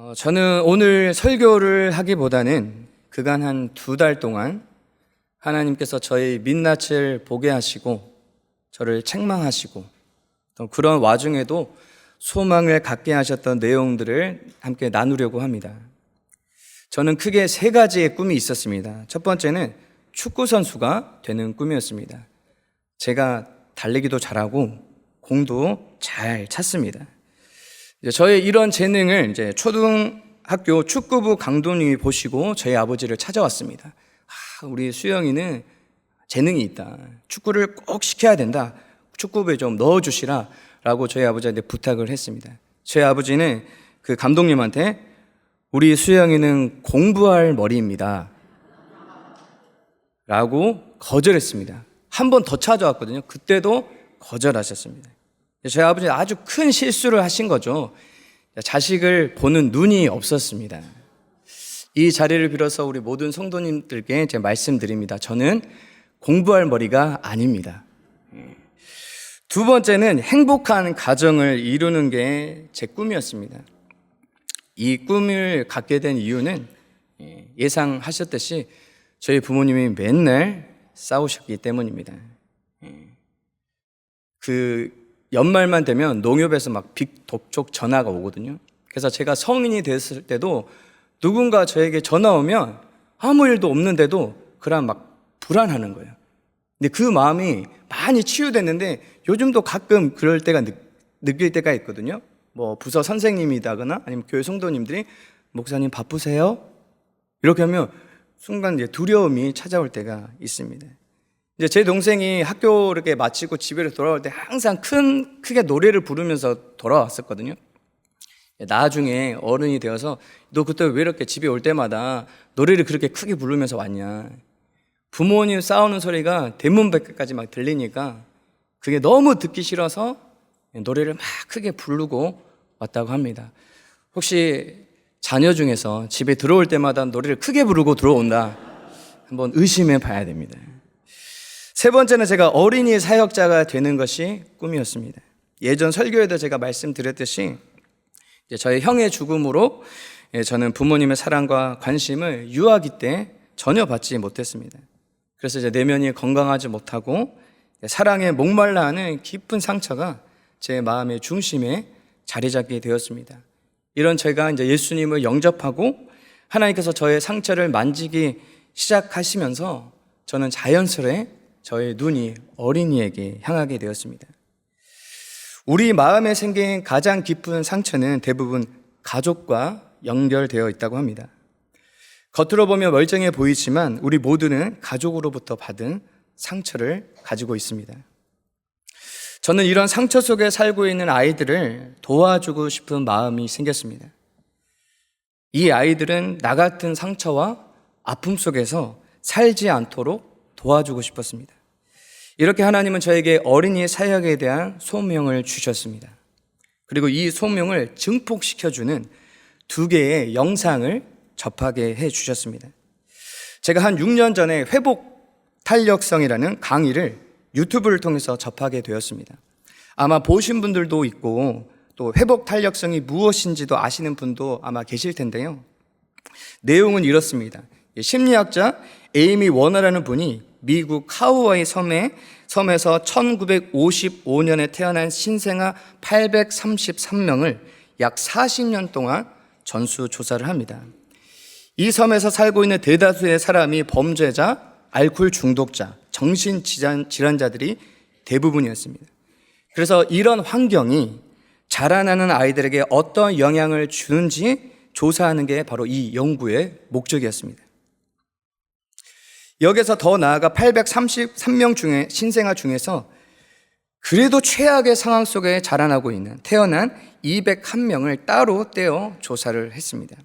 어, 저는 오늘 설교를 하기보다는 그간 한 두 달 동안 하나님께서 저의 민낯을 보게 하시고 저를 책망하시고 또 그런 와중에도 소망을 갖게 하셨던 내용들을 함께 나누려고 합니다. 저는 크게 세 가지의 꿈이 있었습니다. 첫 번째는 축구 선수가 되는 꿈이었습니다. 제가 달리기도 잘하고 공도 잘 찼습니다. 저의 이런 재능을 이제 초등학교 축구부 강도님이 보시고 저희 아버지를 찾아왔습니다. 아, 우리 수영이는 재능이 있다. 축구를 꼭 시켜야 된다. 축구부에 좀 넣어주시라. 라고 저희 아버지한테 부탁을 했습니다. 저희 아버지는 그 감독님한테 우리 수영이는 공부할 머리입니다. 라고 거절했습니다. 한 번 더 찾아왔거든요. 그때도 거절하셨습니다. 저희 아버지는 아주 큰 실수를 하신 거죠. 자식을 보는 눈이 없었습니다. 이 자리를 빌어서 우리 모든 성도님들께 제 말씀드립니다. 저는 공부할 머리가 아닙니다. 두 번째는 행복한 가정을 이루는 게 제 꿈이었습니다. 이 꿈을 갖게 된 이유는 예, 예상하셨듯이 저희 부모님이 맨날 싸우셨기 때문입니다. 예. 그 연말만 되면 농협에서 막 빅독촉 전화가 오거든요. 그래서 제가 성인이 됐을 때도 누군가 저에게 전화 오면 아무 일도 없는데도 그런 막 불안하는 거예요. 근데 그 마음이 많이 치유됐는데 요즘도 가끔 그럴 때가 느, 느낄 때가 있거든요. 뭐 부서 선생님이다거나 아니면 교회 성도님들이 목사님 바쁘세요? 이렇게 하면 순간 이제 두려움이 찾아올 때가 있습니다. 이제 제 동생이 학교 이렇게 마치고 집에 돌아올 때 항상 큰 크게 노래를 부르면서 돌아왔었거든요. 나중에 어른이 되어서 너 그때 왜 이렇게 집에 올 때마다 노래를 그렇게 크게 부르면서 왔냐? 부모님 싸우는 소리가 대문 밖까지 막 들리니까 그게 너무 듣기 싫어서 노래를 막 크게 부르고 왔다고 합니다. 혹시 자녀 중에서 집에 들어올 때마다 노래를 크게 부르고 들어온다? 한번 의심해 봐야 됩니다. 세 번째는 제가 어린이 사역자가 되는 것이 꿈이었습니다. 예전 설교에도 제가 말씀드렸듯이 저희 형의 죽음으로 예, 저는 부모님의 사랑과 관심을 유아기 때 전혀 받지 못했습니다. 그래서 이제 내면이 건강하지 못하고 사랑에 목말라 하는 깊은 상처가 제 마음의 중심에 자리 잡게 되었습니다. 이런 제가 이제 예수님을 영접하고 하나님께서 저의 상처를 만지기 시작하시면서 저는 자연스레 저의 눈이 어린이에게 향하게 되었습니다. 우리 마음에 생긴 가장 깊은 상처는 대부분 가족과 연결되어 있다고 합니다. 겉으로 보면 멀쩡해 보이지만 우리 모두는 가족으로부터 받은 상처를 가지고 있습니다. 저는 이런 상처 속에 살고 있는 아이들을 도와주고 싶은 마음이 생겼습니다. 이 아이들은 나 같은 상처와 아픔 속에서 살지 않도록 도와주고 싶었습니다. 이렇게 하나님은 저에게 어린이의 사역에 대한 소명을 주셨습니다. 그리고 이 소명을 증폭시켜주는 두 개의 영상을 접하게 해 주셨습니다. 제가 한 6년 전에 회복 탄력성이라는 강의를 유튜브를 통해서 접하게 되었습니다. 아마 보신 분들도 있고 또 회복 탄력성이 무엇인지도 아시는 분도 아마 계실 텐데요. 내용은 이렇습니다. 심리학자 에이미 워너라는 분이 미국 카우아이 섬에 섬에서 1955년에 태어난 신생아 833명을 약 40년 동안 전수 조사를 합니다. 이 섬에서 살고 있는 대다수의 사람이 범죄자, 알코올 중독자, 정신 질환자들이 대부분이었습니다. 그래서 이런 환경이 자라나는 아이들에게 어떤 영향을 주는지 조사하는 게 바로 이 연구의 목적이었습니다. 여기서 더 나아가 833명 중에 신생아 중에서 그래도 최악의 상황 속에 자라나고 있는 태어난 201명을 따로 떼어 조사를 했습니다.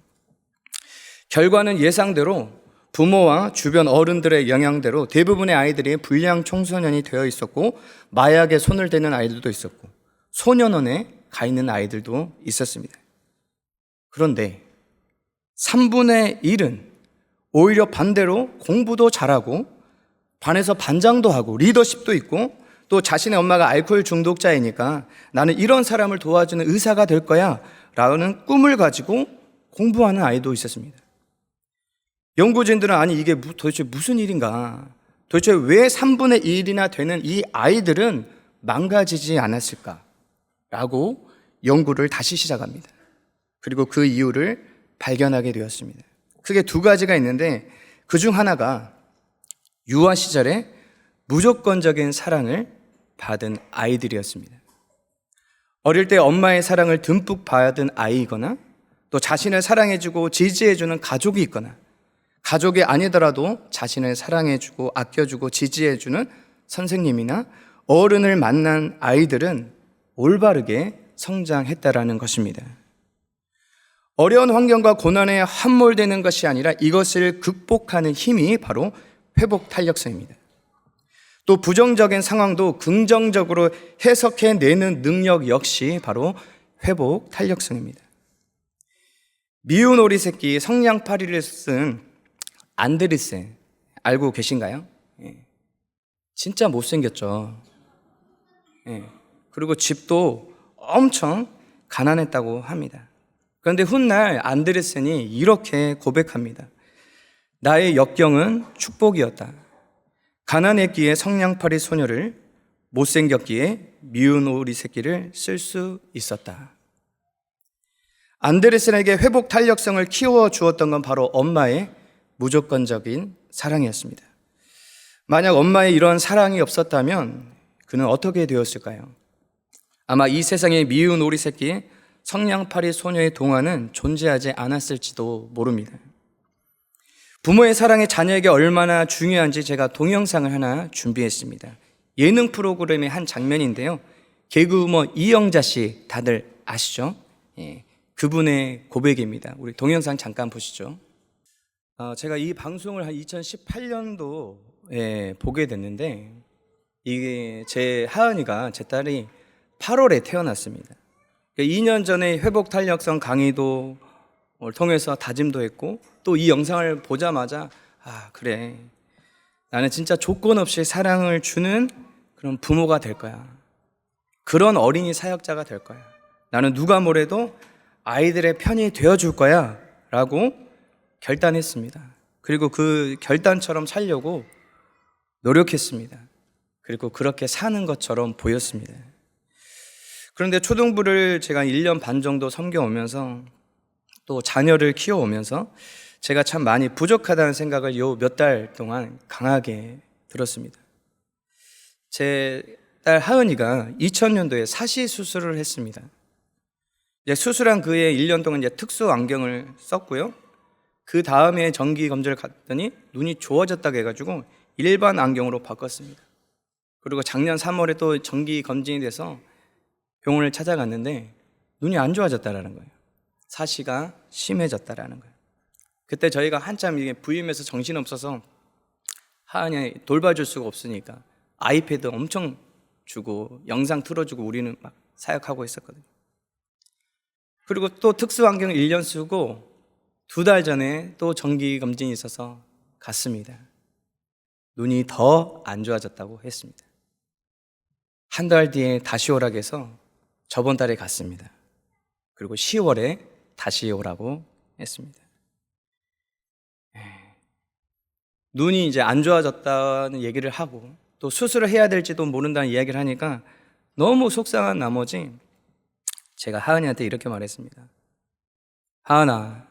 결과는 예상대로 부모와 주변 어른들의 영향대로 대부분의 아이들이 불량 청소년이 되어 있었고 마약에 손을 대는 아이들도 있었고 소년원에 가 있는 아이들도 있었습니다. 그런데 3분의 1은 오히려 반대로 공부도 잘하고 반에서 반장도 하고 리더십도 있고 또 자신의 엄마가 알코올 중독자이니까 나는 이런 사람을 도와주는 의사가 될 거야 라는 꿈을 가지고 공부하는 아이도 있었습니다. 연구진들은 아니 이게 무- 도대체 무슨 일인가? 도대체 왜 3분의 1이나 되는 이 아이들은 망가지지 않았을까? 라고 연구를 다시 시작합니다. 그리고 그 이유를 발견하게 되었습니다. 크게 두 가지가 있는데 그 중 하나가 유아 시절에 무조건적인 사랑을 받은 아이들이었습니다. 어릴 때 엄마의 사랑을 듬뿍 받은 아이이거나 또 자신을 사랑해주고 지지해주는 가족이 있거나 가족이 아니더라도 자신을 사랑해주고 아껴주고 지지해주는 선생님이나 어른을 만난 아이들은 올바르게 성장했다라는 것입니다. 어려운 환경과 고난에 함몰되는 것이 아니라 이것을 극복하는 힘이 바로 회복 탄력성입니다. 또 부정적인 상황도 긍정적으로 해석해 내는 능력 역시 바로 회복 탄력성입니다. 미운 오리 새끼 성냥팔이를 쓴 안드리센 알고 계신가요? 예. 진짜 못생겼죠. 예. 그리고 집도 엄청 가난했다고 합니다. 그런데 훗날 안드레센이 이렇게 고백합니다. 나의 역경은 축복이었다. 가난했기에 성냥팔이 소녀를 못생겼기에 미운 오리 새끼를 쓸 수 있었다. 안드레센에게 회복 탄력성을 키워 주었던 건 바로 엄마의 무조건적인 사랑이었습니다. 만약 엄마의 이런 사랑이 없었다면 그는 어떻게 되었을까요? 아마 이 세상에 미운 오리 새끼 성냥팔이 소녀의 동화는 존재하지 않았을지도 모릅니다. 부모의 사랑이 자녀에게 얼마나 중요한지 제가 동영상을 하나 준비했습니다. 예능 프로그램의 한 장면인데요. 개그우먼 이영자 씨 다들 아시죠? 예, 그분의 고백입니다. 우리 동영상 잠깐 보시죠. 어, 제가 이 방송을 한 2018년도 에 보게 됐는데 이게 제 하은이가 제 딸이 8월에 태어났습니다. 2년 전에 회복 탄력성 강의도 를 통해서 다짐도 했고 또 이 영상을 보자마자 아 그래 나는 진짜 조건 없이 사랑을 주는 그런 부모가 될 거야. 그런 어린이 사역자가 될 거야. 나는 누가 뭐래도 아이들의 편이 되어 줄 거야. 라고 결단했습니다. 그리고 그 결단처럼 살려고 노력했습니다. 그리고 그렇게 사는 것처럼 보였습니다. 그런데 초등부를 제가 1년 반 정도 섬겨오면서 또 자녀를 키워오면서 제가 참 많이 부족하다는 생각을 요 몇 달 동안 강하게 들었습니다. 제 딸 하은이가 2000년도에 사시 수술을 했습니다. 이제 수술한 그해 1년 동안 이제 특수 안경을 썼고요. 그 다음에 정기 검진을 갔더니 눈이 좋아졌다고 해가지고 일반 안경으로 바꿨습니다. 그리고 작년 3월에 또 정기 검진이 돼서 병원을 찾아갔는데 눈이 안 좋아졌다라는 거예요. 사시가 심해졌다라는 거예요. 그때 저희가 한참 이게 부임해서 정신 없어서 하은이 돌봐줄 수가 없으니까 아이패드 엄청 주고 영상 틀어주고 우리는 막 사역하고 있었거든요. 그리고 또 특수 안경 1년 쓰고 두 달 전에 또 정기 검진이 있어서 갔습니다. 눈이 더 안 좋아졌다고 했습니다. 한 달 뒤에 다시 오라고 해서 저번 달에 갔습니다. 그리고 10월에 다시 오라고 했습니다. 에, 눈이 이제 안 좋아졌다는 얘기를 하고 또 수술을 해야 될지도 모른다는 이야기를 하니까 너무 속상한 나머지 제가 하은이한테 이렇게 말했습니다. 하은아,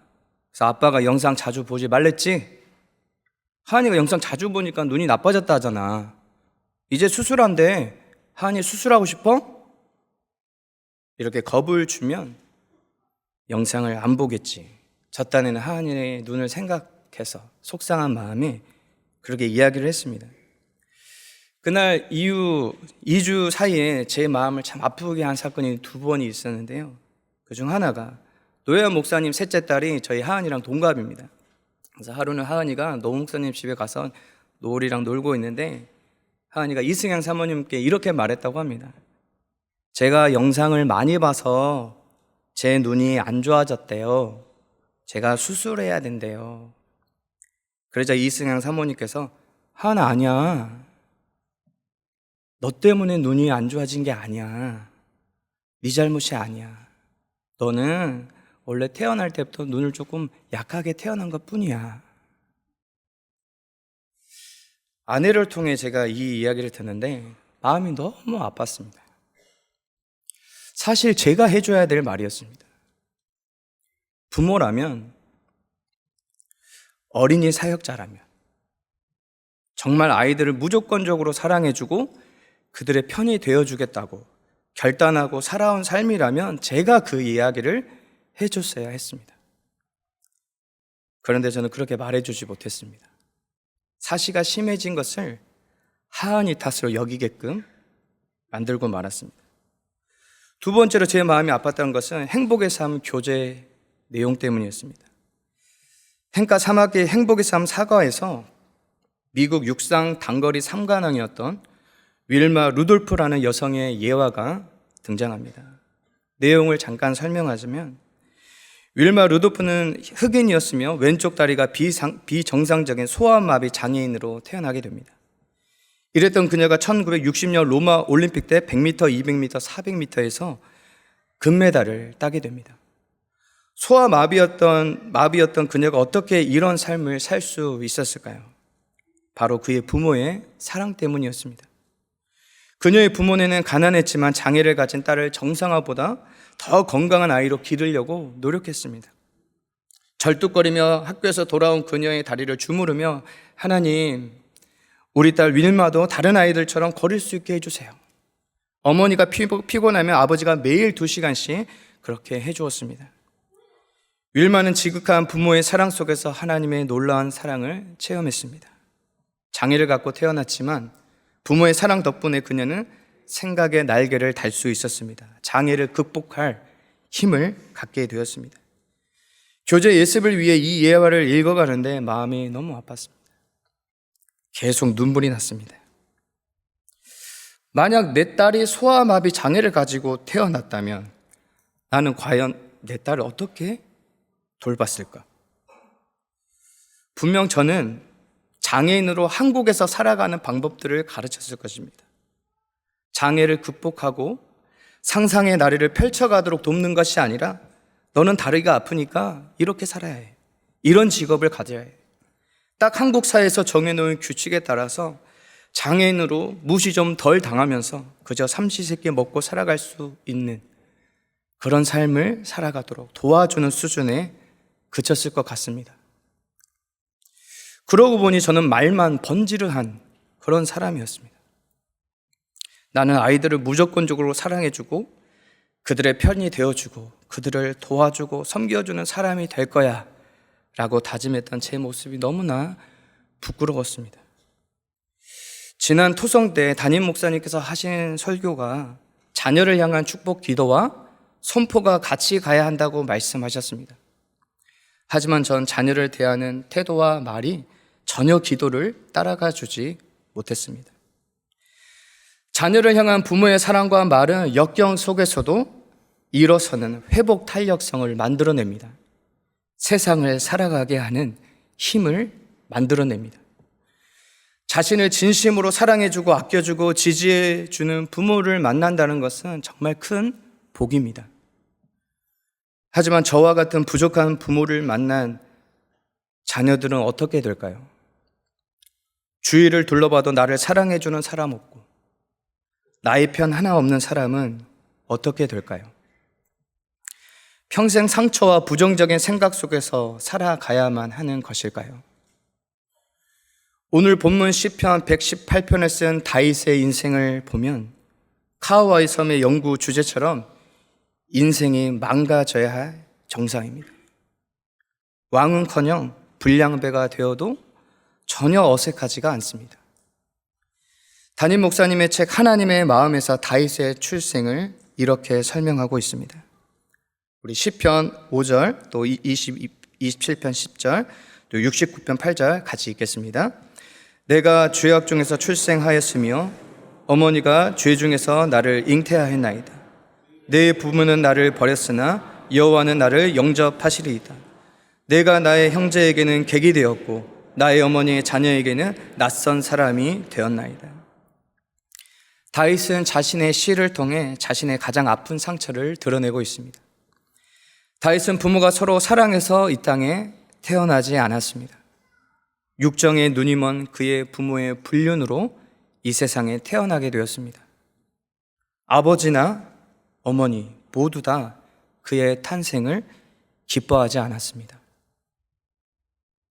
그래서 아빠가 영상 자주 보지 말랬지? 하은이가 영상 자주 보니까 눈이 나빠졌다 하잖아. 이제 수술한대. 하은이 수술하고 싶어? 이렇게 겁을 주면 영상을 안 보겠지. 저 딴에는 하은이의 눈을 생각해서 속상한 마음에 그렇게 이야기를 했습니다. 그날 이후 2주 사이에 제 마음을 참 아프게 한 사건이 두 번이 있었는데요. 그 중 하나가 노현 목사님 셋째 딸이 저희 하은이랑 동갑입니다. 그래서 하루는 하은이가 노 목사님 집에 가서 노을이랑 놀고 있는데 하은이가 이승양 사모님께 이렇게 말했다고 합니다. 제가 영상을 많이 봐서 제 눈이 안 좋아졌대요. 제가 수술해야 된대요. 그러자 이승양 사모님께서 하나 아니야. 너 때문에 눈이 안 좋아진 게 아니야. 네 잘못이 아니야. 너는 원래 태어날 때부터 눈을 조금 약하게 태어난 것 뿐이야. 아내를 통해 제가 이 이야기를 듣는데 마음이 너무 아팠습니다. 사실 제가 해줘야 될 말이었습니다. 부모라면 어린이 사역자라면 정말 아이들을 무조건적으로 사랑해주고 그들의 편이 되어주겠다고 결단하고 살아온 삶이라면 제가 그 이야기를 해줬어야 했습니다. 그런데 저는 그렇게 말해주지 못했습니다. 사시가 심해진 것을 하은이 탓으로 여기게끔 만들고 말았습니다. 두 번째로 제 마음이 아팠던 것은 행복의 삶 교재 내용 때문이었습니다. 행가 3학기 행복의 삶 사과에서 미국 육상 단거리 3관왕이었던 윌마 루돌프라는 여성의 예화가 등장합니다. 내용을 잠깐 설명하자면 윌마 루돌프는 흑인이었으며 왼쪽 다리가 비상, 비정상적인 소아마비 장애인으로 태어나게 됩니다. 이랬던 그녀가 1960년 로마 올림픽 때 100m, 200m, 400m에서 금메달을 따게 됩니다. 소아마비였던 마비였던 그녀가 어떻게 이런 삶을 살 수 있었을까요? 바로 그의 부모의 사랑 때문이었습니다. 그녀의 부모는 가난했지만 장애를 가진 딸을 정상화보다 더 건강한 아이로 기르려고 노력했습니다. 절뚝거리며 학교에서 돌아온 그녀의 다리를 주무르며 하나님, 우리 딸 윌마도 다른 아이들처럼 걸을 수 있게 해주세요. 어머니가 피곤하면 아버지가 매일 두 시간씩 그렇게 해주었습니다. 윌마는 지극한 부모의 사랑 속에서 하나님의 놀라운 사랑을 체험했습니다. 장애를 갖고 태어났지만 부모의 사랑 덕분에 그녀는 생각의 날개를 달 수 있었습니다. 장애를 극복할 힘을 갖게 되었습니다. 교재 예습을 위해 이 예화를 읽어가는데 마음이 너무 아팠습니다. 계속 눈물이 났습니다. 만약 내 딸이 소아마비 장애를 가지고 태어났다면 나는 과연 내 딸을 어떻게 돌봤을까? 분명 저는 장애인으로 한국에서 살아가는 방법들을 가르쳤을 것입니다. 장애를 극복하고 상상의 나래를 펼쳐가도록 돕는 것이 아니라 너는 다리가 아프니까 이렇게 살아야 해. 이런 직업을 가져야 해. 딱 한국 사회에서 정해놓은 규칙에 따라서 장애인으로 무시 좀 덜 당하면서 그저 삼시세끼 먹고 살아갈 수 있는 그런 삶을 살아가도록 도와주는 수준에 그쳤을 것 같습니다. 그러고 보니 저는 말만 번지르한 그런 사람이었습니다. 나는 아이들을 무조건적으로 사랑해주고 그들의 편이 되어주고 그들을 도와주고 섬겨주는 사람이 될 거야 라고 다짐했던 제 모습이 너무나 부끄러웠습니다. 지난 토성 때 담임 목사님께서 하신 설교가 자녀를 향한 축복 기도와 선포가 같이 가야 한다고 말씀하셨습니다. 하지만 전 자녀를 대하는 태도와 말이 전혀 기도를 따라가 주지 못했습니다. 자녀를 향한 부모의 사랑과 말은 역경 속에서도 일어서는 회복 탄력성을 만들어냅니다. 세상을 살아가게 하는 힘을 만들어냅니다. 자신을 진심으로 사랑해주고 아껴주고 지지해주는 부모를 만난다는 것은 정말 큰 복입니다. 하지만 저와 같은 부족한 부모를 만난 자녀들은 어떻게 될까요? 주위를 둘러봐도 나를 사랑해주는 사람 없고, 나의 편 하나 없는 사람은 어떻게 될까요? 평생 상처와 부정적인 생각 속에서 살아가야만 하는 것일까요? 오늘 본문 10편 118편을 쓴 다윗의 인생을 보면 카우아이 섬의 연구 주제처럼 인생이 망가져야 할 정상입니다. 왕은커녕 불량배가 되어도 전혀 어색하지가 않습니다. 담임 목사님의 책 하나님의 마음에서 다윗의 출생을 이렇게 설명하고 있습니다. 우리 10편 5절 또 20, 27편 10절 또 69편 8절 같이 읽겠습니다. 내가 죄악 중에서 출생하였으며 어머니가 죄 중에서 나를 잉태하였나이다. 내 부모는 나를 버렸으나 여호와는 나를 영접하시리이다. 내가 나의 형제에게는 객이 되었고 나의 어머니의 자녀에게는 낯선 사람이 되었나이다. 다윗은 자신의 시를 통해 자신의 가장 아픈 상처를 드러내고 있습니다. 다윗은 부모가 서로 사랑해서 이 땅에 태어나지 않았습니다. 육정의 눈이 먼 그의 부모의 불륜으로 이 세상에 태어나게 되었습니다. 아버지나 어머니 모두 다 그의 탄생을 기뻐하지 않았습니다.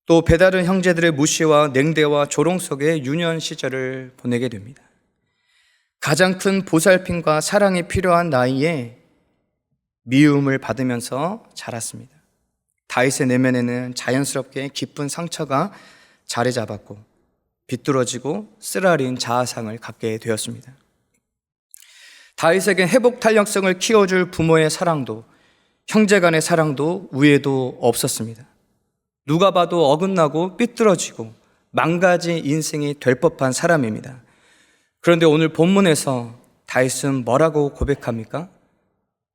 또 배다른 형제들의 무시와 냉대와 조롱 속에 유년 시절을 보내게 됩니다. 가장 큰 보살핌과 사랑이 필요한 나이에 미움을 받으면서 자랐습니다. 다윗의 내면에는 자연스럽게 깊은 상처가 자리 잡았고 비뚤어지고 쓰라린 자아상을 갖게 되었습니다. 다윗에겐 회복 탄력성을 키워줄 부모의 사랑도 형제 간의 사랑도 우애도 없었습니다. 누가 봐도 어긋나고 삐뚤어지고 망가진 인생이 될 법한 사람입니다. 그런데 오늘 본문에서 다윗은 뭐라고 고백합니까?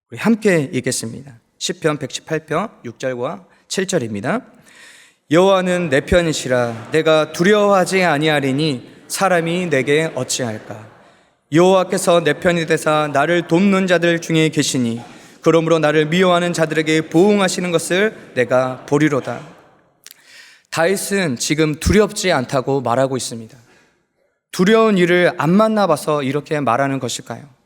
우리 함께 읽겠습니다. 10편 118편 6절과 7절입니다. 여호와는 내 편이시라 내가 두려워하지 아니하리니 사람이 내게 어찌할까 여호와께서 내 편이 되사 나를 돕는 자들 중에 계시니 그러므로 나를 미워하는 자들에게 보응하시는 것을 내가 보리로다. 다윗은 지금 두렵지 않다고 말하고 있습니다. 두려운 일을 안 만나봐서 이렇게 말하는 것일까요?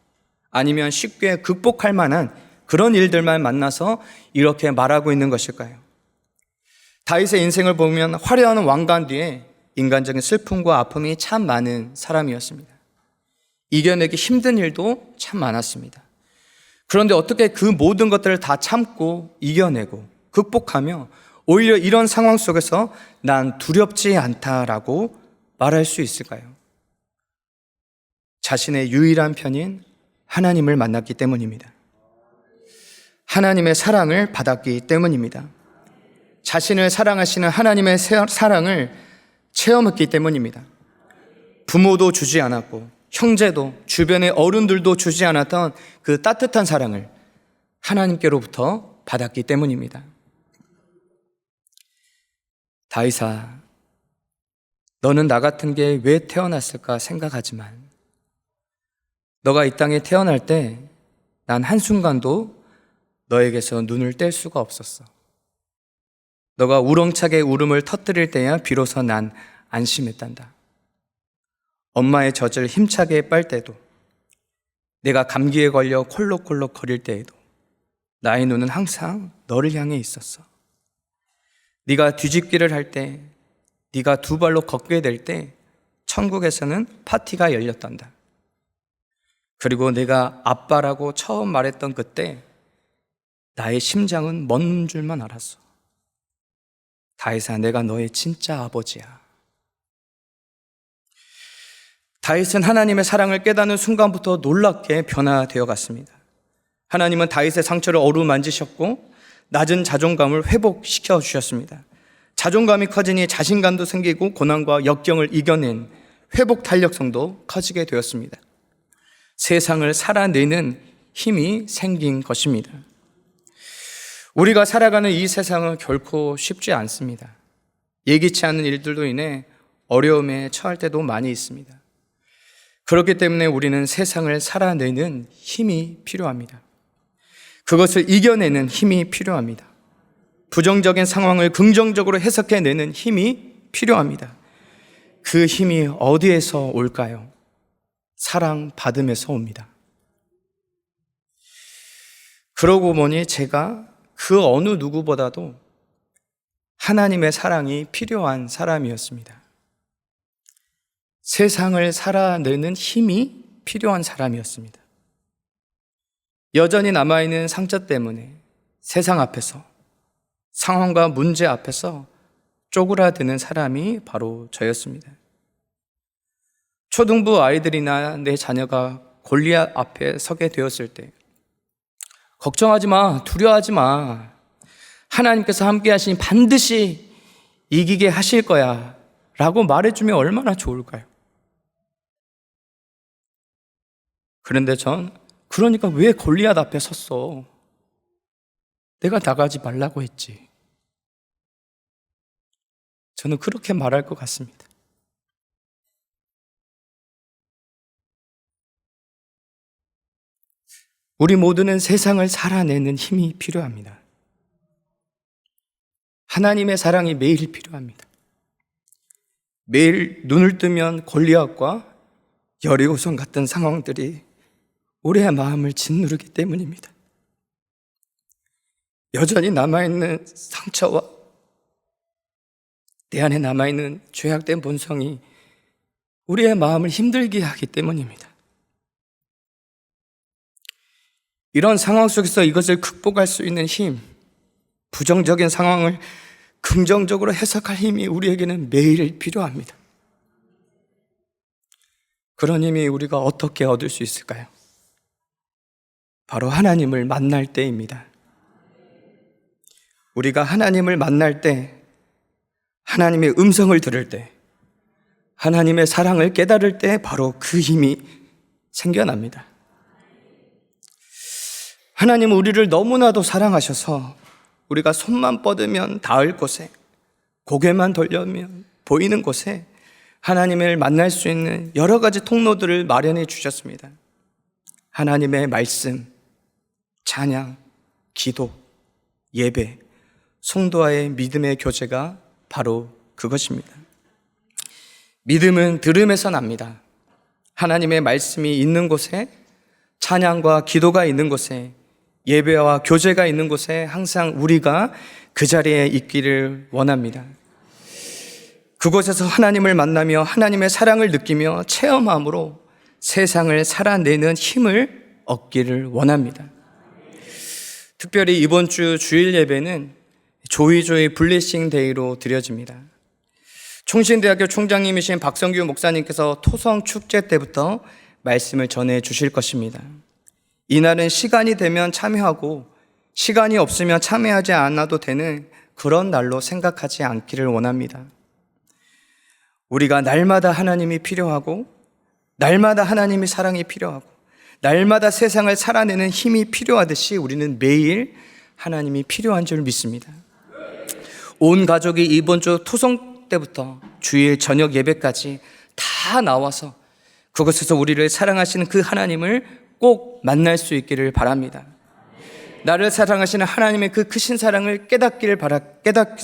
아니면 쉽게 극복할 만한 그런 일들만 만나서 이렇게 말하고 있는 것일까요? 다윗의 인생을 보면 화려한 왕관 뒤에 인간적인 슬픔과 아픔이 참 많은 사람이었습니다. 이겨내기 힘든 일도 참 많았습니다. 그런데 어떻게 그 모든 것들을 다 참고 이겨내고 극복하며 오히려 이런 상황 속에서 난 두렵지 않다라고 말할 수 있을까요? 자신의 유일한 편인 하나님을 만났기 때문입니다. 하나님의 사랑을 받았기 때문입니다. 자신을 사랑하시는 하나님의 사랑을 체험했기 때문입니다. 부모도 주지 않았고, 형제도, 주변의 어른들도 주지 않았던 그 따뜻한 사랑을 하나님께로부터 받았기 때문입니다. 다이사, 너는 나 같은 게 왜 태어났을까 생각하지만, 너가 이 땅에 태어날 때 난 한순간도 너에게서 눈을 뗄 수가 없었어. 너가 우렁차게 울음을 터뜨릴 때야 비로소 난 안심했단다. 엄마의 젖을 힘차게 빨 때도, 내가 감기에 걸려 콜록콜록 거릴 때에도 나의 눈은 항상 너를 향해 있었어. 네가 뒤집기를 할 때, 네가 두 발로 걷게 될 때 천국에서는 파티가 열렸단다. 그리고 내가 아빠라고 처음 말했던 그때 나의 심장은 멎는 줄만 알았어. 다윗아, 내가 너의 진짜 아버지야. 다윗은 하나님의 사랑을 깨닫는 순간부터 놀랍게 변화되어 갔습니다. 하나님은 다윗의 상처를 어루만지셨고 낮은 자존감을 회복시켜 주셨습니다. 자존감이 커지니 자신감도 생기고 고난과 역경을 이겨낸 회복 탄력성도 커지게 되었습니다. 세상을 살아내는 힘이 생긴 것입니다. 우리가 살아가는 이 세상은 결코 쉽지 않습니다. 예기치 않은 일들로 인해 어려움에 처할 때도 많이 있습니다. 그렇기 때문에 우리는 세상을 살아내는 힘이 필요합니다. 그것을 이겨내는 힘이 필요합니다. 부정적인 상황을 긍정적으로 해석해내는 힘이 필요합니다. 그 힘이 어디에서 올까요? 사랑받음에서 옵니다. 그러고 보니 제가 그 어느 누구보다도 하나님의 사랑이 필요한 사람이었습니다. 세상을 살아내는 힘이 필요한 사람이었습니다. 여전히 남아있는 상처 때문에 세상 앞에서 상황과 문제 앞에서 쪼그라드는 사람이 바로 저였습니다. 초등부 아이들이나 내 자녀가 골리앗 앞에 서게 되었을 때 걱정하지 마, 두려워하지 마. 하나님께서 함께 하시니 반드시 이기게 하실 거야. 라고 말해주면 얼마나 좋을까요? 그런데 전, 그러니까 왜 골리앗 앞에 섰어? 내가 나가지 말라고 했지. 저는 그렇게 말할 것 같습니다. 우리 모두는 세상을 살아내는 힘이 필요합니다. 하나님의 사랑이 매일 필요합니다. 매일 눈을 뜨면 골리앗과 여리고성 같은 상황들이 우리의 마음을 짓누르기 때문입니다. 여전히 남아있는 상처와 내 안에 남아있는 죄악된 본성이 우리의 마음을 힘들게 하기 때문입니다. 이런 상황 속에서 이것을 극복할 수 있는 힘, 부정적인 상황을 긍정적으로 해석할 힘이 우리에게는 매일 필요합니다. 그런 힘이 우리가 어떻게 얻을 수 있을까요? 바로 하나님을 만날 때입니다. 우리가 하나님을 만날 때, 하나님의 음성을 들을 때, 하나님의 사랑을 깨달을 때 바로 그 힘이 생겨납니다. 하나님은 우리를 너무나도 사랑하셔서 우리가 손만 뻗으면 닿을 곳에 고개만 돌려면 보이는 곳에 하나님을 만날 수 있는 여러 가지 통로들을 마련해 주셨습니다. 하나님의 말씀, 찬양, 기도, 예배, 성도와의 믿음의 교제가 바로 그것입니다. 믿음은 들음에서 납니다. 하나님의 말씀이 있는 곳에 찬양과 기도가 있는 곳에 예배와 교제가 있는 곳에 항상 우리가 그 자리에 있기를 원합니다. 그곳에서 하나님을 만나며 하나님의 사랑을 느끼며 체험함으로 세상을 살아내는 힘을 얻기를 원합니다. 특별히 이번 주 주일 예배는 조이조이 블레싱 데이로 드려집니다. 총신대학교 총장님이신 박성규 목사님께서 토성 축제 때부터 말씀을 전해 주실 것입니다. 이날은 시간이 되면 참여하고 시간이 없으면 참여하지 않아도 되는 그런 날로 생각하지 않기를 원합니다. 우리가 날마다 하나님이 필요하고 날마다 하나님의 사랑이 필요하고 날마다 세상을 살아내는 힘이 필요하듯이 우리는 매일 하나님이 필요한 줄 믿습니다. 온 가족이 이번 주 토성 때부터 주일 저녁 예배까지 다 나와서 그곳에서 우리를 사랑하시는 그 하나님을 꼭 만날 수 있기를 바랍니다. 나를 사랑하시는 하나님의 그 크신 사랑을 깨닫기를 바라, 깨닫,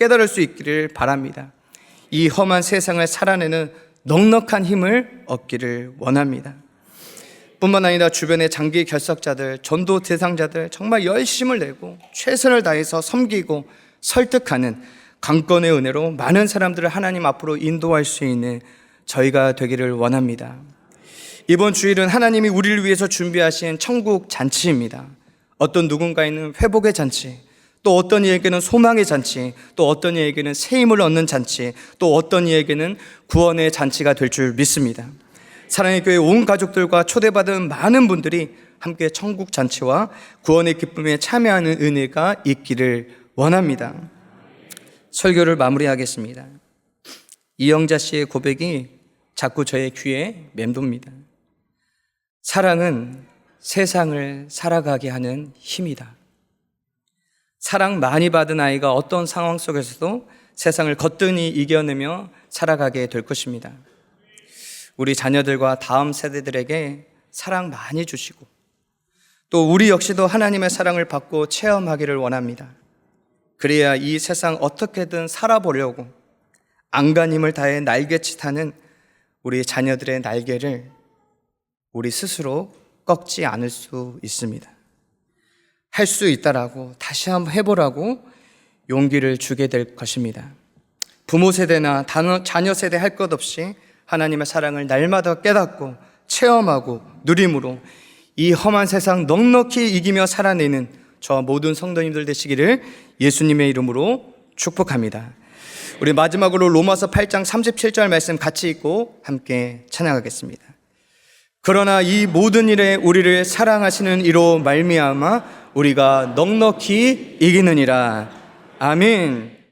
깨달을 수 있기를 바랍니다. 이 험한 세상을 살아내는 넉넉한 힘을 얻기를 원합니다. 뿐만 아니라 주변의 장기 결석자들, 전도 대상자들 정말 열심을 내고 최선을 다해서 섬기고 설득하는 강권의 은혜로 많은 사람들을 하나님 앞으로 인도할 수 있는 저희가 되기를 원합니다. 이번 주일은 하나님이 우리를 위해서 준비하신 천국 잔치입니다. 어떤 누군가에는 회복의 잔치, 또 어떤 이에게는 소망의 잔치, 또 어떤 이에게는 새 힘을 얻는 잔치, 또 어떤 이에게는 구원의 잔치가 될 줄 믿습니다. 사랑의 교회 온 가족들과 초대받은 많은 분들이 함께 천국 잔치와 구원의 기쁨에 참여하는 은혜가 있기를 원합니다. 설교를 마무리하겠습니다. 이영자 씨의 고백이 자꾸 저의 귀에 맴돕니다. 사랑은 세상을 살아가게 하는 힘이다. 사랑 많이 받은 아이가 어떤 상황 속에서도 세상을 거뜬히 이겨내며 살아가게 될 것입니다. 우리 자녀들과 다음 세대들에게 사랑 많이 주시고 또 우리 역시도 하나님의 사랑을 받고 체험하기를 원합니다. 그래야 이 세상 어떻게든 살아보려고 안간힘을 다해 날개짓하는 우리 자녀들의 날개를 우리 스스로 꺾지 않을 수 있습니다. 할 수 있다라고 다시 한번 해보라고 용기를 주게 될 것입니다. 부모 세대나 자녀 세대 할 것 없이 하나님의 사랑을 날마다 깨닫고 체험하고 누림으로 이 험한 세상 넉넉히 이기며 살아내는 저 모든 성도님들 되시기를 예수님의 이름으로 축복합니다. 우리 마지막으로 로마서 8장 37절 말씀 같이 읽고 함께 찬양하겠습니다. 그러나 이 모든 일에 우리를 사랑하시는 이로 말미암아 우리가 넉넉히 이기느니라. 아멘.